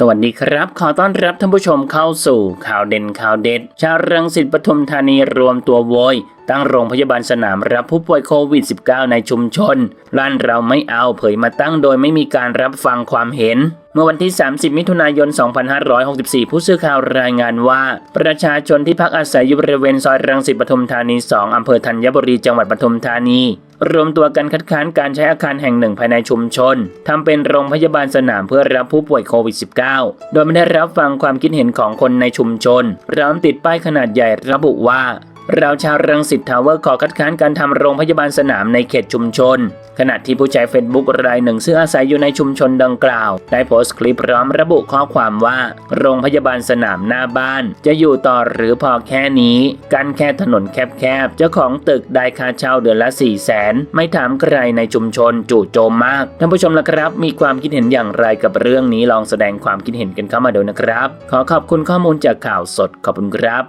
สวัสดีครับ ขอต้อนรับท่านผู้ชมเข้าสู่ข่าวเด่นข่าวเด็ด ชาวรังสิตปทุมธานีรวมตัวโวย ตั้งโรงพยาบาลสนามรับผู้ป่วยโควิด -19 ในชุมชนร้านเราไม่เอาเผยมาตั้งโดยไม่มีการรับฟังความเห็นเมื่อวันที่ 30 มิถุนายน 2564 ผู้สื่อข่าวรายงานว่า ประชาชนที่พักอาศัยอยู่บริเวณซอยรังสิตปทุมธานี 2 อำเภอธัญบุรี จังหวัดปทุมธานี รวมตัวกันคัดค้านการใช้อาคารแห่งหนึ่งภายในชุมชนทำเป็นโรงพยาบาลสนามเพื่อรับผู้ป่วยโควิด -19 โดยไม่ได้รับฟังความคิดเห็นของคนในชุมชนพร้อมติดป้ายขนาดใหญ่ระบุว่า เราชาวรังสิตทาวเวอร์ขอคัดค้านการทำโรงพยาบาลสนามในเขตชุมชน ขณะที่ผู้ใช้เฟซบุ๊กรายหนึ่งซึ่งอาศัยอยู่ในชุมชนดังกล่าว ได้โพสต์คลิปพร้อมระบุข้อความว่า โรงพยาบาลสนามหน้าบ้าน จะอยู่ต่อหรือพอแค่นี้กันแค่ถนนแคบๆเจ้าของตึกได้ค่าเช่าเดือนละ4 0 0แสนไม่ถามใครในชุมชนจู่โจมมากท่านผู้ชมละครับ มีความคิดเห็นอย่างไรกับเรื่องนี้ลองแสดงความคิดเห็นกันเข้ามาดูนะครับ ขอขอบคุณข้อมูลจากข่าวสดขอบคุณครับ